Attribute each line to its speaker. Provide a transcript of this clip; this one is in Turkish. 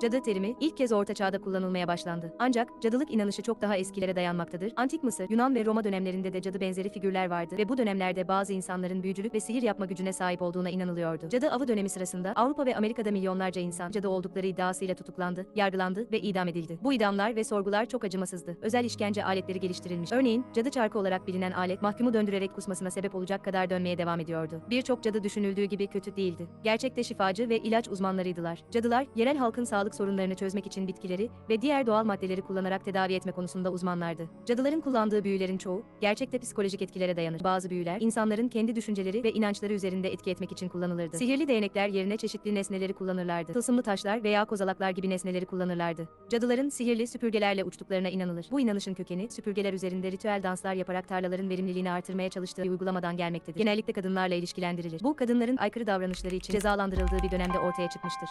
Speaker 1: cadı terimi ilk kez Orta Çağ'da kullanılmaya başlandı. Ancak cadılık inanışı çok daha eskilere dayanmaktadır. Antik Mısır, Yunan ve Roma dönemlerinde de cadı benzeri figürler vardı ve bu dönemlerde bazı insanların büyücülük ve sihir yapma gücüne sahip olduğuna inanılıyordu. Cadı avı dönemi sırasında Avrupa ve Amerika'da milyonlarca insan cadı oldukları iddiasıyla tutuklandı, yargılandı ve idam edildi. Bu idamlar ve sorgular çok acımasızdı. Özel işkence aletleri geliştirilmiş. Örneğin cadı çarkı olarak bilinen alet mahkumu döndürerek kusmasına sebep olacak kadar dönmeye devam ediyordu. Birçok cadı düşünüldüğü gibi kötü değildi. Gerçekte şifacı ve ilaç uzmanlarıydılar. Cadılar yerel halkın sağlık sorunlarını çözmek için bitkileri ve diğer doğal maddeleri kullanarak tedavi etme konusunda uzmanlardı. Cadıların kullandığı büyülerin çoğu gerçekte psikolojik etkilere dayanır. Bazı büyüler insanların kendi düşünceleri ve inançları üzerinde etki etmek için kullanılırdı. Sihirli değnekler yerine çeşitli nesneleri kullanırlardı. Tılsımlı taşlar veya kozalaklar gibi nesneleri kullanırlardı. Cadıların sihirli süpürgelerle uçtuklarına inanılır. Bu inanışın kökeni süpürgeler üzerinde ritüel danslar yaparak tarlaların verimliliğini artırmaya çalıştığı bir uygulamadan gelmektedir. Genellikle kadınlarla ilişkilendirilir. Bu kadınların aykırı davranışları için cezalandırıldığı bir dönemde ortaya çıkmıştır.